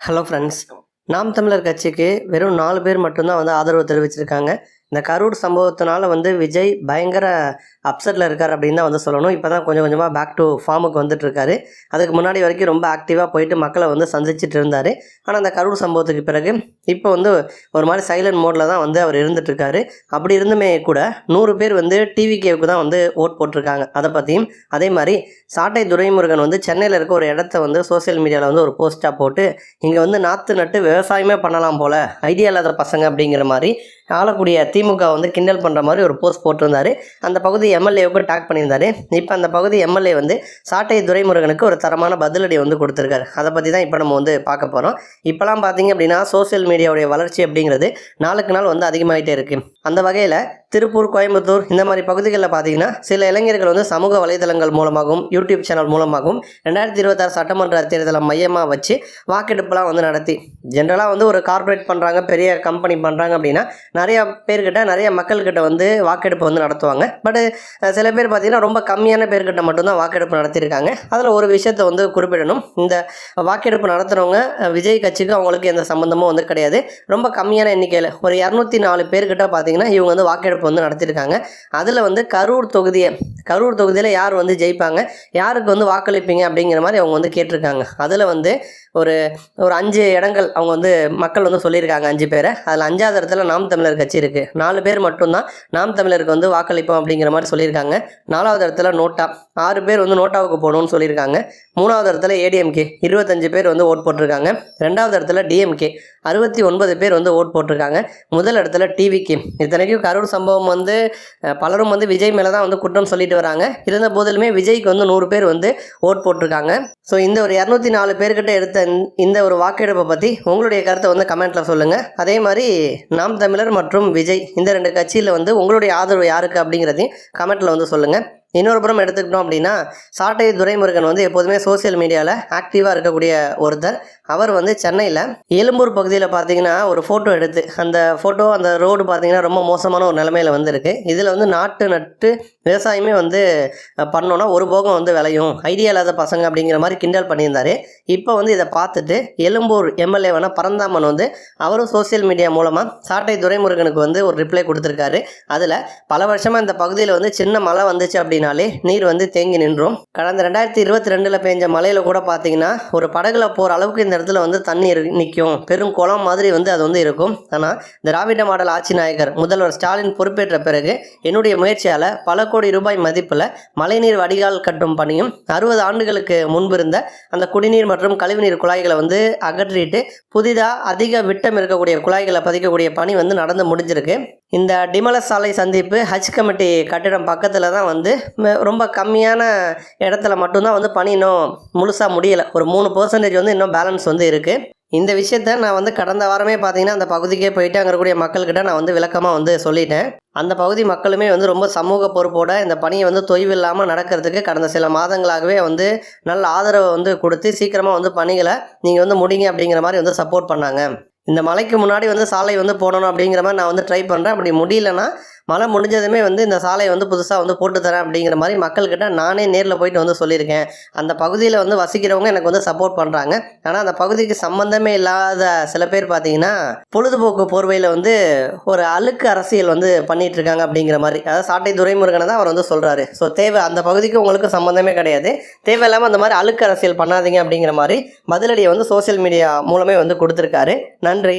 Hello friends நாம் தமிழர் கட்சிக்கு வெறும் நாலு பேர் மட்டும்தான் வந்து ஆதரவு தெரிவிச்சிருக்காங்க. இந்த கரூர் சம்பவத்தினால வந்து விஜய் பயங்கர அப்செட்டில் இருக்கார் அப்படின்னு தான் வந்து சொல்லணும். இப்போ தான் கொஞ்சம் கொஞ்சமாக பேக் டு ஃபார்முக்கு வந்துட்டுருக்காரு. அதுக்கு முன்னாடி வரைக்கும் ரொம்ப ஆக்டிவாக போயிட்டு மக்களை வந்து சந்திச்சிட்டு இருந்தார். ஆனால் அந்த கரூர் சம்பவத்துக்கு பிறகு இப்போ வந்து ஒரு மாதிரி சைலண்ட் மோடில் தான் வந்து அவர் இருந்துகிட்ருக்காரு அப்படி இருந்துமே கூட நூறு பேர் வந்து டிவிகேவுக்கு தான் வந்து ஓட் போட்டிருக்காங்க. அதை பற்றியும் அதே மாதிரி சாட்டை துரைமுருகன் வந்து சென்னையில் இருக்க ஒரு இடத்த வந்து சோஷியல் மீடியாவில் வந்து ஒரு போஸ்ட்டாக போட்டு இங்கே வந்து நாற்று நட்டு விவசாயமே பண்ணலாம் போல் ஐடியா இல்லாத பசங்க அப்படிங்கிற மாதிரி ஆளக்கூடிய திமுக வந்து கிண்டல் பண்ணுற மாதிரி ஒரு போஸ்ட் போட்டிருந்தாரு. அந்த பகுதி எம்எல்ஏவுக்கு டாக் பண்ணியிருந்தாரு. இப்போ அந்த பகுதி எம்எல்ஏ வந்து சாட்டை துரைமுருகனுக்கு ஒரு தரமான பதிலடி வந்து கொடுத்துருக்காரு. அதை பற்றி தான் இப்போ நம்ம வந்து பார்க்க போகிறோம் இப்போலாம் பார்த்தீங்க அப்படின்னா சோஷியல் மீடியாவுடைய வளர்ச்சி அப்படிங்கிறது நாளுக்கு நாள் வந்து அதிகமாகிட்டே இருக்குது அந்த வகையில் திருப்பூர் கோயம்புத்தூர் இந்த மாதிரி பகுதிகளில் பார்த்தீங்கன்னா சில இளைஞர்கள் வந்து சமூக வலைதளங்கள் மூலமாகவும் யூடியூப் சேனல் மூலமாகவும் ரெண்டாயிரத்தி இருபத்தாறு சட்டமன்ற தேர்தலை மையமாக வச்சு வாக்கெடுப்புலாம் வந்து நடத்தி. ஜென்ரலாக வந்து ஒரு கார்ப்பரேட் பண்ணுறாங்க பெரிய கம்பெனி பண்ணுறாங்க அப்படின்னா நிறைய பேர்கிட்ட நிறைய மக்கள்கிட்ட வந்து வாக்கெடுப்பு வந்து நடத்துவாங்க. பட் சில பேர் பார்த்தீங்கன்னா ரொம்ப கம்மியான பேர்கிட்ட மட்டும்தான் வாக்கெடுப்பு நடத்தியிருக்காங்க. அதில் ஒரு விஷயத்தை வந்து குறிப்பிடணும். இந்த வாக்கெடுப்பு நடத்துகிறவங்க விஜய் கட்சிக்கு அவங்களுக்கு எந்த சம்மந்தமும் வந்து கிடையாது. ரொம்ப கம்மியான எண்ணிக்கையில் ஒரு இரநூத்தி நாலு பேர்கிட்ட பார்த்தீங்கன்னா இவங்க வந்து வாக்கெடுப்பு வந்து நடத்தியிருக்காங்க. அதில் வந்து கரூர் தொகுதியை கரூர் தொகுதியில் யார் வந்து ஜெயிப்பாங்க யாருக்கு வந்து வாக்களிப்பீங்க அப்படிங்கிற மாதிரி அவங்க வந்து கேட்டிருக்காங்க. அதில் வந்து ஒரு ஒரு அஞ்சு இடங்கள் அவங்க வந்து மக்கள் வந்து சொல்லியிருக்காங்க அஞ்சு பேரை. அதில் அஞ்சாவது இடத்துல நாம் தமிழர் தமிழர் கட்சி இருக்குது நாலு பேர் மட்டும்தான் நாம் தமிழருக்கு வந்து வாக்களிப்போம் அப்படிங்கிற மாதிரி சொல்லியிருக்காங்க. நாலாவது இடத்துல நோட்டா. ஆறு பேர் வந்து நோட்டாவுக்கு போகணும்னு சொல்லியிருக்காங்க. மூணாவது இடத்துல ஏடிஎம்கே இருபத்தஞ்சு பேர் வந்து ஓட் போட்டிருக்காங்க. ரெண்டாவது இடத்துல டிஎம்கே அறுபத்தி ஒன்பது பேர் வந்து ஓட் போட்டிருக்காங்க. முதல் இடத்துல டிவிக்கு இத்தனைக்கும் கரூர் சம்பவம் வந்து பலரும் வந்து விஜய் மேலே தான் வந்து குற்றம் சொல்லிட்டு வராங்க. இருந்த போதிலுமே விஜய்க்கு வந்து நூறு பேர் வந்து ஓட் போட்டிருக்காங்க. ஸோ இந்த ஒரு இரநூத்தி நாலு பேர்கிட்ட எடுத்த இந்த ஒரு வாக்கெடுப்பை பற்றி உங்களுடைய கருத்தை வந்து கமெண்ட்டில் சொல்லுங்கள் அதே மாதிரி நாம் தமிழர் மற்றும் விஜய் இந்த ரெண்டு கட்சியில் வந்து உங்களுடைய ஆதரவு யாருக்கு அப்படிங்கிறதையும் கமெண்ட்டில் வந்து சொல்லுங்கள் இன்னொரு புறம் எடுத்துக்கிட்டோம் அப்படின்னா சாட்டை துரைமுருகன் வந்து எப்போதுமே சோஷியல் மீடியாவில் ஆக்டிவாக இருக்கக்கூடிய ஒருத்தர். அவர் வந்து சென்னையில் எழும்பூர் பகுதியில் பார்த்தீங்கன்னா ஒரு ஃபோட்டோ எடுத்து அந்த ஃபோட்டோ அந்த ரோடு பார்த்தீங்கன்னா ரொம்ப மோசமான ஒரு நிலமையில வந்துருக்கு. இதில் வந்து நாட்டு நட்டு விவசாயமே வந்து பண்ணோன்னா ஒரு போகம் வந்து விளையும். ஐடியா இல்லாத பசங்க அப்படிங்கிற மாதிரி கிண்டல் பண்ணியிருந்தாரு. இப்போ வந்து இதை பார்த்துட்டு எழும்பூர் எம்எல்ஏவான பரந்தாமன் வந்து அவரும் சோஷியல் மீடியா மூலமாக சாட்டை துரைமுருகனுக்கு வந்து ஒரு ரிப்ளை கொடுத்துருக்காரு. அதில் பல வருஷமாக இந்த பகுதியில் வந்து சின்ன மழை வந்துச்சு அப்படின்னாலே நீர் வந்து தேங்கி நின்றும். கடந்த ரெண்டாயிரத்தி இருபத்தி ரெண்டில் பெஞ்ச மழையில் கூட பார்த்தீங்கன்னா ஒரு படகுல போகிற அளவுக்கு இந்த இடத்துல வந்து தண்ணீர் நிற்கும் பெரும் குளம் மாதிரி வந்து அது வந்து இருக்கும். ஆனால் திராவிட மாடல் ஆட்சி நாயகர் முதல்வர் ஸ்டாலின் பொறுப்பேற்ற பிறகு என்னுடைய முயற்சியால் பல கோடி ரூபாய் மதிப்பில் மழைநீர் வடிகால் கட்டும் பணியும் அறுபது ஆண்டுகளுக்கு முன்பு இருந்த அந்த குடிநீர் மற்றும் கழிவுநீர் குழாய்களை வந்து அகற்றிட்டு புதிதாக அதிக விட்டம் இருக்கக்கூடிய குழாய்களை பதிக்கக்கூடிய பணி வந்து நடந்து முடிஞ்சிருக்கு. இந்த டிமல சாலை சந்திப்பு ஹஜ் கமிட்டி கட்டிடம் பக்கத்தில் தான் வந்து ரொம்ப கம்மியான இடத்துல மட்டும்தான் வந்து பணி இன்னும் முழுசாக முடியலை. ஒரு மூணு பர்சன்டேஜ் வந்து இன்னும் பேலன்ஸ் வந்து இருக்குது இந்த விஷயத்த நான் வந்து கடந்த வாரமே பார்த்தீங்கன்னா அந்த பகுதிக்கே போயிட்டு அங்கே இருக்கக்கூடிய மக்கள்கிட்ட நான் வந்து விளக்கமாக வந்து சொல்லிட்டேன். அந்த பகுதி மக்களுமே வந்து ரொம்ப சமூக பொறுப்போட இந்த பணியை வந்து தொய்வு இல்லாமல் நடக்கிறதுக்கு கடந்த சில மாதங்களாகவே வந்து நல்ல ஆதரவை வந்து கொடுத்து சீக்கிரமாக வந்து பணிகளை நீங்கள் வந்து முடிங்க அப்படிங்கிற மாதிரி வந்து சப்போர்ட் பண்ணாங்க. இந்த மலைக்கு முன்னாடி வந்து சாலை வந்து போடணும் அப்படிங்கிற மாதிரி நான் வந்து ட்ரை பண்ணுறேன் அப்படி முடியலன்னா மழை முடிஞ்சதுமே வந்து இந்த சாலையை வந்து புதுசாக வந்து போட்டு தரேன் அப்படிங்கிற மாதிரி மக்கள்கிட்ட நானே நேரில் போயிட்டு வந்து சொல்லியிருக்கேன். அந்த பகுதியில் வந்து வசிக்கிறவங்க எனக்கு வந்து சப்போர்ட் பண்ணுறாங்க ஆனால் அந்த பகுதிக்கு சம்மந்தமே இல்லாத சில பேர் பார்த்தீங்கன்னா பொழுதுபோக்கு போர்வையில் வந்து ஒரு அழுக்கு அரசியல் வந்து பண்ணிட்டு இருக்காங்க அப்படிங்கிற மாதிரி. அதாவது சாட்டை துரைமுருகனை தான் அவர் வந்து சொல்கிறாரு ஸோ தேவை அந்த பகுதிக்கு உங்களுக்கு சம்மந்தமே கிடையாது. தேவையில்லாமல் அந்த மாதிரி அழுக்கு அரசியல் பண்ணாதீங்க அப்படிங்கிற மாதிரி பதிலடியை வந்து சோஷியல் மீடியா மூலமே வந்து கொடுத்துருக்காரு. நன்றி. அன்றே